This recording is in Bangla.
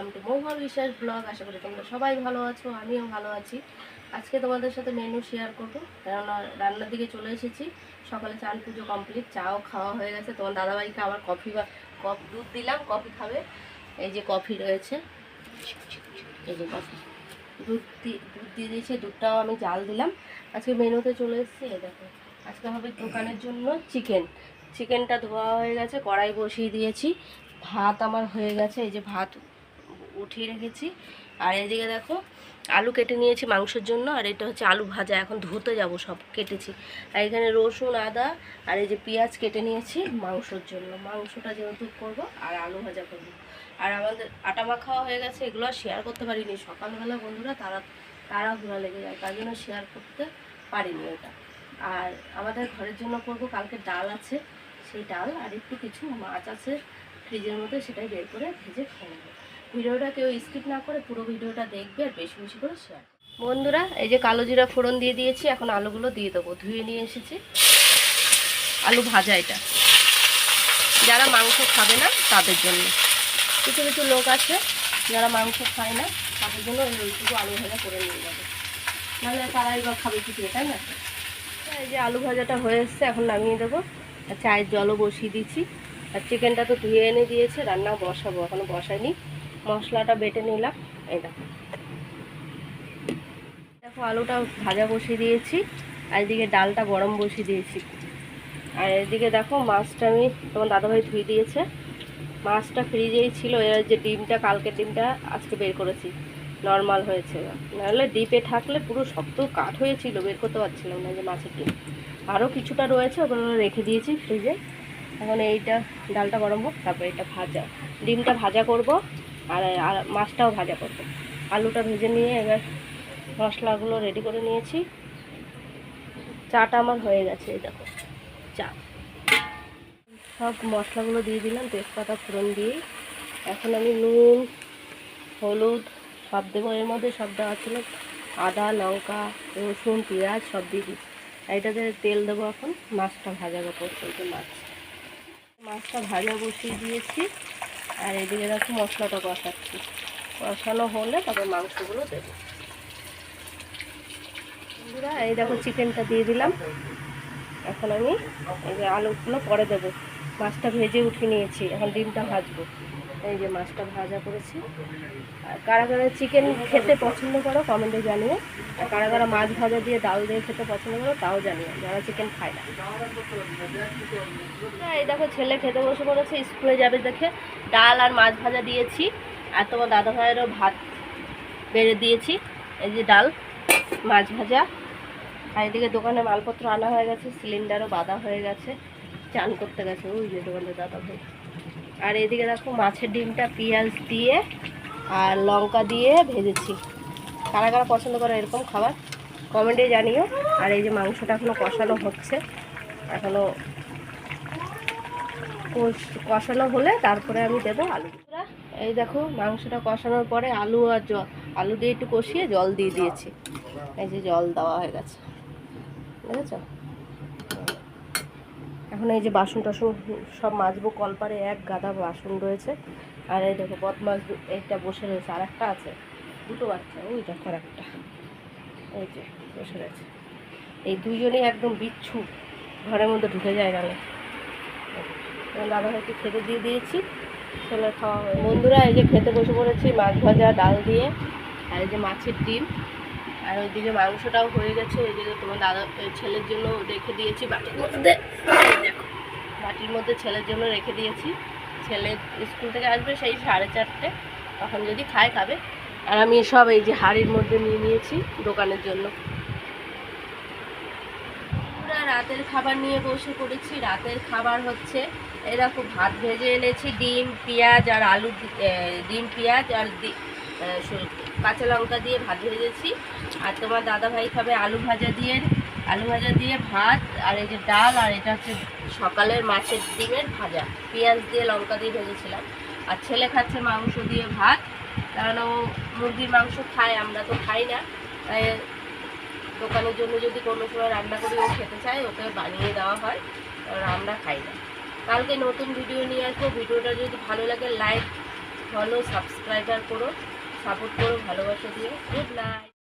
ওয়েলকাম টু মৌভা বিশ্বাস ব্লগ আশা করি তোমরা সবাই ভালো আছো, আমিও ভালো আছি। আজকে তোমাদের সাথে মেনু শেয়ার করব। কেননা রান্নার দিকে চলে এসেছি। সকালে চান পুজো কমপ্লিট চাও খাওয়া হয়ে গেছে। তোমার দাদাভাইকে আবার কফি বা কফ দুধ দিলাম কফি খাবে। এই যে কফি রয়েছে। এই যে কফি দুধ দুধ দিয়ে দিয়েছে, দুধটাও আমি জাল দিলাম। আজকে মেনুতে চলে এসেছি, এই দেখো। আজকে হবে দোকানের জন্য চিকেন চিকেনটা ধোয়া হয়ে গেছে, কড়াই বসিয়ে দিয়েছি। ভাত আমার হয়ে গেছে, এই যে ভাত উঠিয়ে রেখেছি। আর এদিকে দেখো, আলু কেটে নিয়েছি মাংসের জন্য, আর এটা হচ্ছে আলু ভাজা, এখন ধুতে যাব সব, কেটেছি। আর এখানে রসুন, আদা, আর এই যে পেঁয়াজ কেটে নিয়েছি মাংসর জন্য। মাংসটা যেহেতু করব, আর আলু ভাজা করব। আর আমাদের আটা মাখাও হয়ে গেছে, এগুলো শেয়ার করতে পারিনি। সকালবেলা বন্ধুরা, তারা তারা ঘোরা লেগে যায়, তার জন্য শেয়ার করতে পারিনি ওটা। আর আমাদের ঘরের জন্য করব, কালকে ডাল আছে, সেই ডাল, আর একটু কিছু মাছ আছে, ফ্রিজের মধ্যে সেটাই বের করে ভেজে খেয়ে ভিডিওটা কেউ স্কিপ না করে পুরো ভিডিওটা দেখবে আর বেশি বেশি করে শেয়ার বন্ধুরা, এই যে কালো জিরা ফোড়ন দিয়ে দিয়েছি, এখন আলুগুলো দিয়ে দেবো। ধুয়ে নিয়ে এসেছি। আলু ভাজা এটা। যারা মাংস খাবে না, তাদের জন্য। কিছু কিছু লোক আছে, যারা মাংস খায় না, তাদের জন্য ওই ওইটুকু আলু ভাজা করে নিয়ে যাবে। নাহলে তারাই বা খাবে কিছু তাই না? এই যে আলু ভাজাটা হয়ে এসছে, এখন নামিয়ে দেবো। আর চায়ের জলও বসিয়ে দিচ্ছি। আর চিকেনটা তো ধুয়ে এনে দিয়েছে, রান্না বসাবো, এখনও বসাইনি মশলাটা বেটে নিলাম, এই দেখো। দেখো, আলুটা ভাজা বসিয়ে দিয়েছি, আর এদিকে ডালটা গরম বসিয়ে দিয়েছি। আর এদিকে দেখো, মাছটা আমি তোমার দাদাভাই ধুয়ে দিয়েছে। মাছটা ফ্রিজেই ছিল এর যে ডিমটা, কালকের ডিমটা আজকে বের করেছি। নর্মাল হয়েছে নাহলে ডিপে থাকলে পুরো শক্ত কাঠ হয়েছিল বের করতে পারছিলাম না যে মাছের ডিম। আরও কিছুটা রয়েছে, ওগুলো রেখে দিয়েছি ফ্রিজে। এখন এইটা, ডালটা গরম হোক, তারপরে এটা ভাজা। ডিমটা ভাজা করব। আর মাছটাও ভাজা করব। আলুটা ভেজে নিয়ে এবার মশলাগুলো রেডি করে নিয়েছি। চাটা আমার হয়ে গেছে, এই দেখো, চা। সব মশলাগুলো দিয়ে দিলাম, তেজপাতা, ফোড়ন দিয়ে এখন আমি নুন, হলুদ, সব দেবো। এর মধ্যে সব দেওয়া ছিল আদা, লঙ্কা, রসুন, পেঁয়াজ, সব দিয়ে দিই এটাতে তেল দেবো এখন। মাছটা ভাজা করতে মাছ। মাছটা ভাজা বসিয়ে দিয়েছি। আর এদিকে দেখো মশলাটা কষাচ্ছি। কষানো হলে তারপর মাংসগুলো দেবো। এই দেখো চিকেনটা দিয়ে দিলাম। এখন আমি এই যে আলুগুলো পরে দেবো। মাছটা ভেজে উঠিয়ে নিয়েছি। এখন ডিমটা ভাজবো। এই যে মাছটা ভাজা করেছি। আর কারা কারা চিকেন খেতে পছন্দ করো কমেন্টে জানিও। আর কারা কারা মাছ ভাজা দিয়ে ডাল দিয়ে খেতে পছন্দ করো তাও জানিও। যারা চিকেন খায় না। হ্যাঁ, এই দেখো ছেলে খেতে বসে পড়েছে স্কুলে যাবে দেখে। ডাল আর মাছ ভাজা দিয়েছি। আর তোমার দাদা ভাইয়েরও ভাত বেড়ে দিয়েছি। এই যে ডাল মাছ ভাজা। আর এদিকে দোকানে মালপত্র আনা হয়ে গেছে সিলিন্ডারও বাঁধা হয়ে গেছে। চান করতে গেছে, ওই যে দোকানে দাদা ভাই। আর এদিকে দেখো মাছের ডিমটা পেঁয়াজ দিয়ে আর লঙ্কা দিয়ে ভেজেছি। কারা কারা পছন্দ করে এরকম খাবার, কমেন্টে জানিও। আর এই যে মাংসটা এখনও কষানো হচ্ছে এখনও কষ- কষানো হলে তারপরে আমি দেবো আলু। এই দেখো মাংসটা কষানোর পরে আলু আর জল, আলু দিয়ে একটু কষিয়ে জল দিয়ে দিয়েছি। এই যে জল দেওয়া হয়ে গেছে। বুঝেছ? এখন এই যে বাসন টাসন সব মাজবো, কলপারে এক গাদা বাসন রয়েছে। আর এই দেখো বদমাস এইটা বসে রয়েছে আর একটা আছে। দুটো বাচ্চা, ওই দেখো আর একটা এই যে বসে রয়েছে। এই দুইজনেই একদম বিচ্ছু, ঘরের মধ্যে ঢুকে যায় গেলে দাদা ভাইকে খেতে দিয়ে দিয়েছি। ছেলে খাওয়া বন্ধুরা, এই যে খেতে বসে পড়েছি, মাছ ভাজা, ডাল দিয়ে। আর এই যে মাছের ডিম। আর ওইদিকে মাংসটাও হয়ে গেছে ওইদিকে তোমার দাদা ছেলের জন্য রেখে দিয়েছি বাটির মধ্যে। দেখো, বাটির মধ্যে ছেলের জন্য রেখে দিয়েছি। ছেলে স্কুল থেকে আসবে সেই সাড়ে চারটে, তখন যদি খায় খাবে। আর আমি সব এই যে হাড়ির মধ্যে নিয়ে নিয়েছি দোকানের জন্য। আমরা রাতের খাবার নিয়ে বসে পড়েছি। রাতের খাবার হচ্ছে এরকম ভাত ভেজে এনেছি, ডিম, পেঁয়াজ আর আলু ডিম, পেঁয়াজ আর কাঁচা লঙ্কা দিয়ে ভাত ভেজেছি। আর তোমার দাদা ভাই খাবে আলু ভাজা দিয়ে, আলু ভাজা দিয়ে ভাত, আর এই যে ডাল, আর এটা হচ্ছে সকালের মাছের ডিমের ভাজা। পেঁয়াজ দিয়ে লঙ্কা দিয়ে ভেজেছিলাম। আর ছেলে খাচ্ছে মাংস দিয়ে ভাত, কারণ ও মুরগির মাংস খায়, আমরা তো খাই না। তাই দোকানের জন্য যদি কোনো সময় রান্না করে, ও খেতে চায়, ওকে বানিয়ে দেওয়া হয়, কারণ আমরা খাই না। কালকে নতুন ভিডিও নিয়ে আসব। ভিডিওটা যদি ভালো লাগে লাইক ফলো সাবস্ক্রাইবার করো। সাপোর্ট করো ভালোবাসা দিয়ে গুড নাইট